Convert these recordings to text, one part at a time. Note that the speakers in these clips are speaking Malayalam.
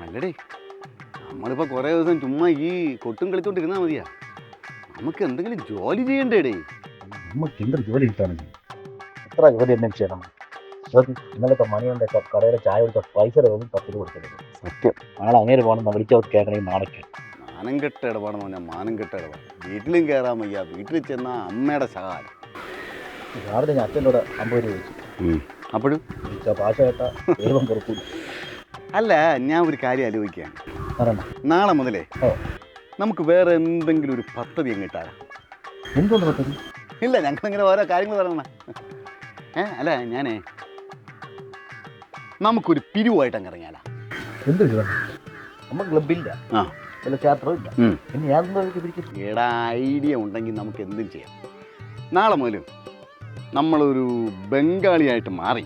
അല്ലടേ നമ്മളിപ്പോ കുറേ ദിവസം ചുമ്മാ ഈ കൊട്ടും കളിച്ചോണ്ടിരുന്നാ മതിയാ. നമുക്ക് എന്തെങ്കിലും ജോലി ചെയ്യണ്ടേടേ. നമുക്ക് എന്തൊരു ജോലി കിട്ടാണെങ്കിൽ എത്ര ജോലി എന്തെങ്കിലും ചെയ്യണം. ഇന്നലത്തെ മണിയുണ്ട് കടയിലെ ചായ കുടിച്ച പൈസ ഒന്നും പത്ത് രൂപ കൊടുക്കരുത്. സത്യം. നാളെ അങ്ങനെ പോകണം വിളിച്ചവർ കേൾക്കണമെങ്കിൽ നാളേക്ക് മാനം കെട്ട ഇടപാടെന്ന് പറഞ്ഞാൽ മാനം കെട്ട ഇടപാട്. വീട്ടിലും കയറാൻ വയ്യ വീട്ടിൽ ചെന്നാൽ അമ്മയുടെ സഹായം. രാവിലെ ഞാൻ അച്ഛന്റെ കൂടെ അമ്പത് രൂപ ചോദിച്ചു അപ്പോഴും? അല്ല ഞാൻ ഒരു കാര്യം ആലോചിക്കാം നാളെ മുതലേ നമുക്ക് വേറെ എന്തെങ്കിലും ഒരു പദ്ധതി അങ്ങ് ഇട്ടാലോ? എന്തുകൊണ്ട് പറ്റത് ഇല്ല ഞങ്ങളിങ്ങനെ ഓരോ കാര്യങ്ങൾ പറയണ ഏ അല്ല ഞാനേ നമുക്കൊരു പിരിവായിട്ട് അങ്ങ് ഇറങ്ങിയാലാ? എന്ത് നമ്മൾ ക്ലബില്ല ആ. വല്ല. പിന്നെ ഐഡിയ ഉണ്ടെങ്കിൽ നമുക്ക് എന്തും ചെയ്യാം. നാളെ മുതൽ നമ്മളൊരു ബംഗാളിയായിട്ട് മാറി.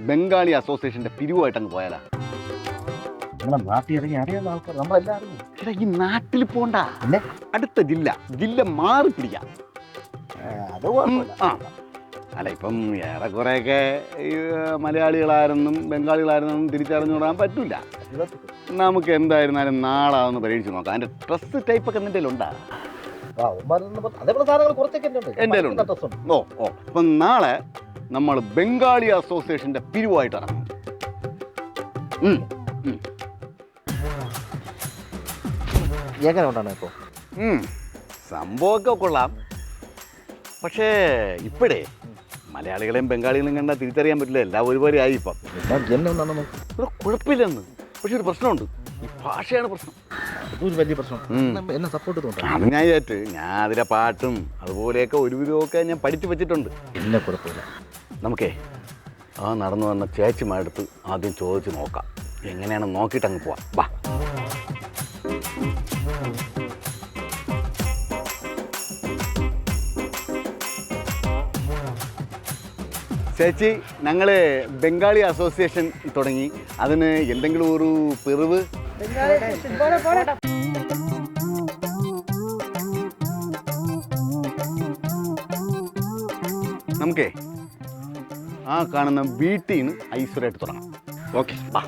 ബംഗാളി അസോസിയേഷന്റെ പിരിവായിട്ട് അങ്ങ് പോയാലാ. നമ്മളെ നാട്ടിൽ ഇറങ്ങി അറിയാവുന്ന ആൾക്കാർ നമ്മളെല്ലാവരും. എടാ ഈ നാട്ടിൽ പോണ്ട? അടുത്ത ജില്ല. ജില്ല മാറി പിടിക്കാം അത് ആ. അല്ല ഇപ്പം ഏറെക്കുറെയൊക്കെ ഈ മലയാളികളാരെന്നും ബംഗാളികളാരെന്നും തിരിച്ചറിഞ്ഞുകൂടാൻ പറ്റില്ല നമുക്ക് എന്തായിരുന്നാലും നാളെ അതൊന്ന് പരീക്ഷിച്ച് നോക്കാം. അതിന്റെ ഡ്രസ്സ് ടൈപ്പൊക്കെ എന്തെങ്കിലും ഉണ്ടാ ആ, ഒമ്പതിൽ പത്ത് അതേപോലെ സാധനങ്ങൾ കുറച്ചൊക്കെ എന്റെ ഉണ്ട് എന്റെ കയ്യിലുണ്ട്. ഓ ഓ അപ്പം നാളെ നമ്മൾ ബംഗാളി അസോസിയേഷന്റെ പിരിവായിട്ട് ഇറങ്ങും. ഉം, എങ്ങനെ ഉണ്ടാണ് ഇപ്പോൾ ഉം. സംഭവമൊക്കെ കൊള്ളാം. പക്ഷേ ഇപ്പോഴേ മലയാളികളെയും ബംഗാളികളെയും കണ്ടാൽ തിരിച്ചറിയാൻ പറ്റില്ല. എല്ലാം ഒരുപാട് ആയി ഇപ്പം. നോക്ക്. ഇവിടെ കുഴപ്പമില്ലെന്ന്. പക്ഷെ ഒരു പ്രശ്നമുണ്ട്. ഈ ഭാഷയാണ് പ്രശ്നം. അതൊരു വലിയ പ്രശ്നം. എന്നെ- സപ്പോർട്ട് അത് ഞാൻ വിചാരിച്ചു ഞാൻ അതിലെ പാട്ടും അതുപോലെയൊക്കെ ഒരുവിധമൊക്കെ ഞാൻ പഠിച്ചു വെച്ചിട്ടുണ്ട്. പിന്നെ കുഴപ്പമില്ല. നമുക്കേ ആ നടന്നു വന്ന ചേച്ചിമാരടുത്ത് ആദ്യം ചോദിച്ച് നോക്കാം. എങ്ങനെയാണ് നോക്കിയിട്ട് അങ്ങ് പോവാം. വാ. ചേച്ചി ഞങ്ങൾ ബംഗാളി അസോസിയേഷൻ തുടങ്ങി. അതിന് എന്തെങ്കിലും ഒരു പിറിവ് നമുക്കേ ആ കാണുന്ന വീട്ടിൽ നിന്ന് ഐശ്വര്യമായിട്ട് തുടങ്ങാം. ഓക്കെ വാ.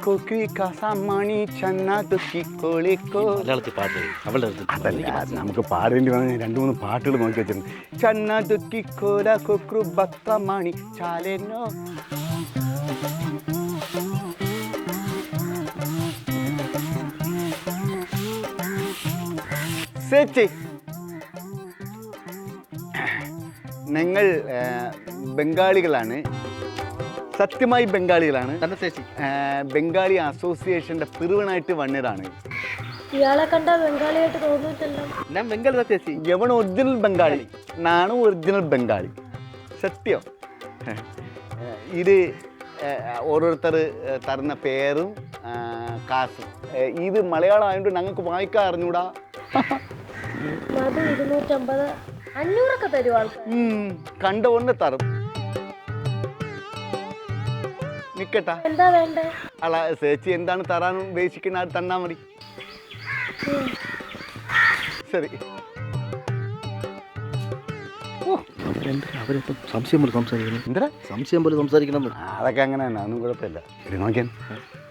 കൊക്കി കസമണി ചന്ന തുക്കി കോളിക്കോ മലയാളത്തിൽ പാട്ട് അവളുടെ അതല്ല നമുക്ക് പാടേണ്ടി വന്ന രണ്ട് മൂന്ന് പാട്ടുകൾ നോക്കി വെച്ചിട്ടുണ്ട്. ചന്ന തുക്കി കോല കൊക്രു ബത്ത മണി ചാലേനോ ചേച്ചി ഞങ്ങൾ ആ, ബംഗാളികളാണ്. സത്യമായി ബംഗാളികളാണ്. ബംഗാളി അസോസിയേഷന്റെ പിറുവനായിട്ട് വന്നതാണ്. ഇയാളെ കണ്ട ബംഗാളിയായിട്ട് തോന്നിയിട്ടല്ലോ ഞാൻ ബംഗാളി ചേച്ചി. A one original Bengali. നാണ് ഒറിജിനൽ ബംഗാളി. സത്യം. ഇത് ഓരോരുത്തർ തരുന്ന പേരും കാസും ഇത് മലയാളം ആയതുകൊണ്ട് ഞങ്ങൾക്ക് വായിക്കാൻ അറിഞ്ഞൂടാ. അത് ഇരുന്നൂറ്റമ്പത് അഞ്ഞൂറൊക്കെ തരും ആൾക്ക് കണ്ട ഒന്ന് തരും നിക്കട്ടാ. എന്താ വേണ്ടേ? അല്ല ചേച്ചി എന്താണ് തരാൻ ഉദ്ദേശിക്കുന്ന അത് തന്നാ മതി. ശരി. സംശയം പോലെ സംസാരിക്കണം എന്താ സംശയം പോലെ സംസാരിക്കണം അതൊക്കെ അങ്ങനെ തന്നെ അതൊന്നും കുഴപ്പമില്ല. ഇത് നോക്കിയാൽ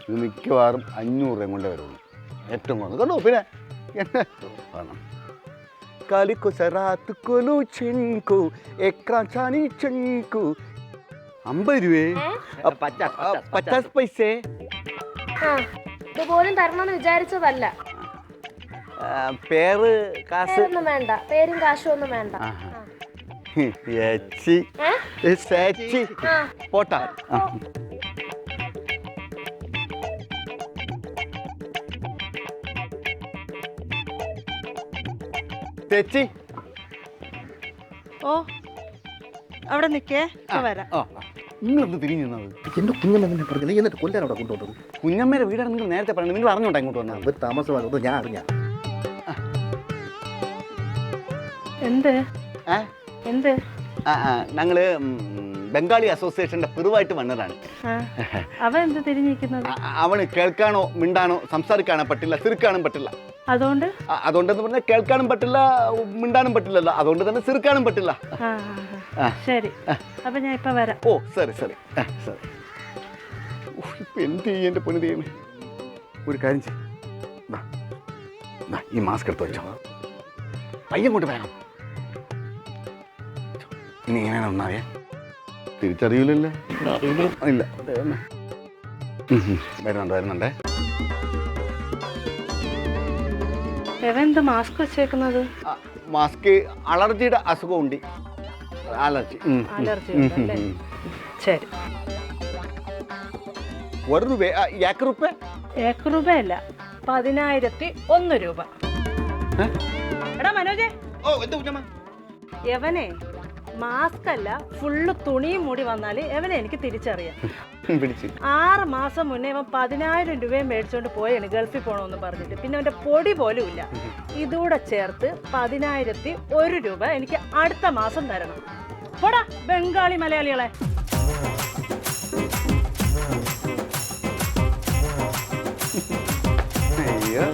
ഇത് മിക്കവാറും അഞ്ഞൂറ് രൂപ കൊണ്ടേ വരുള്ളൂ. ഏറ്റവും കുറഞ്ഞത് കണ്ടോ പിന്നെ? എന്നെ വേണം കാലിക്കോ സറാത്ത് കൊലു ചെങ്കു എക്രാ ചാനി ചെങ്കു അമ്പത് പച്ചാസ് പൈസേ ആ ഇതുപോലും തരണമെന്ന് വിചാരിച്ചതല്ല പേര് കാസ് പേരൊന്നും വേണ്ട പേരും കാശും ഒന്നും വേണ്ട ആഹാ. ഏച്ചി ഏ? ചേച്ചി ആ പോട്ടാ ആ. ചേച്ചി ഓ അവിടെ നിൽക്കേ. വരാം. നിങ്ങളൊന്ന് തിരിഞ്ഞു നിന്നത് എന്റെ കുഞ്ഞമ്മ തന്നെ പറഞ്ഞു നീ എന്നിട്ട് കൊല്ലാൻ അവിടെ കൊണ്ടുപോകുന്നത് കുഞ്ഞമ്മയുടെ വീടാണ് നിങ്ങൾ നേരത്തെ പറയുന്നത് നിങ്ങൾ അറിഞ്ഞോട്ടെ ഇങ്ങോട്ട് വന്നത്. അവർ താമസമാകുന്നത് ഞാൻ അറിഞ്ഞ? എന്ത്? എന്ത്? ഞങ്ങൾ ബംഗാളി അസോസിയേഷന്റെ പിറുവായിട്ട് വന്നതാണ്. അവൻ എന്ത് തിരിഞ്ഞിരിക്കുന്നത്? അവന് കേൾക്കാനോ മിണ്ടാനോ സംസാരിക്കാനോ പറ്റില്ല സിറുക്കാനും പറ്റില്ല. അതുകൊണ്ട്? അതുകൊണ്ട് എന്ന് പറഞ്ഞാൽ കേൾക്കാനും പറ്റില്ല മിണ്ടാനും പറ്റില്ലല്ലോ. അതുകൊണ്ട് തന്നെ സിറുക്കാനും പറ്റില്ല. ശരി. അപ്പൊ ഞാൻ ഇപ്പൊ വരാം. ഓ സറി സറി ആ സറി ഉഫ്, ഇപ്പൊ എന്ത് ചെയ്യും എന്റെ പൊന്നു ദൈവമേ? ഒരു കാര്യം ചെയ്യും. ഈ മാസ്ക് എടുത്ത് വെച്ചോ. പയ്യൻ കൊണ്ട് വേണം ഇനി എങ്ങനെയാണ് ഒന്നാവേ തിരിച്ചറിയില്ലല്ലോ ഇല്ല. വരുന്നുണ്ട് വരുന്നുണ്ടേ. എന്ത് മാസ്ക് വെച്ചേക്കുന്നത്? മാസ്ക് അലർജിയുടെ അസുഖമുണ്ട്. അലർജി. അലർജി. ശരി. ഒരു രൂപ ഏക്ക് റുപ്പ ഏക്ക് രൂപയല്ല പതിനായിരത്തി ഒന്ന് രൂപ. എടാ മനോജേ. ഓ എന്താ മാസ്ക് അല്ല ഫുള്ള് തുണിയും മൂടി വന്നാൽ എവനെ എനിക്ക് തിരിച്ചറിയാം. ആറ് മാസം മുന്നേ ഇവൻ പതിനായിരം രൂപയും മേടിച്ചുകൊണ്ട് പോയാണ് ഗൾഫിൽ പോകണമെന്ന് പറഞ്ഞിട്ട്. പിന്നെ അവന്റെ പൊടി പോലും ഇല്ല. ഇതൂടെ ചേർത്ത് പതിനായിരത്തി ഒരു രൂപ എനിക്ക് അടുത്ത മാസം തരണം. പോടാ ബംഗാളി മലയാളികളെ. അയ്യോ.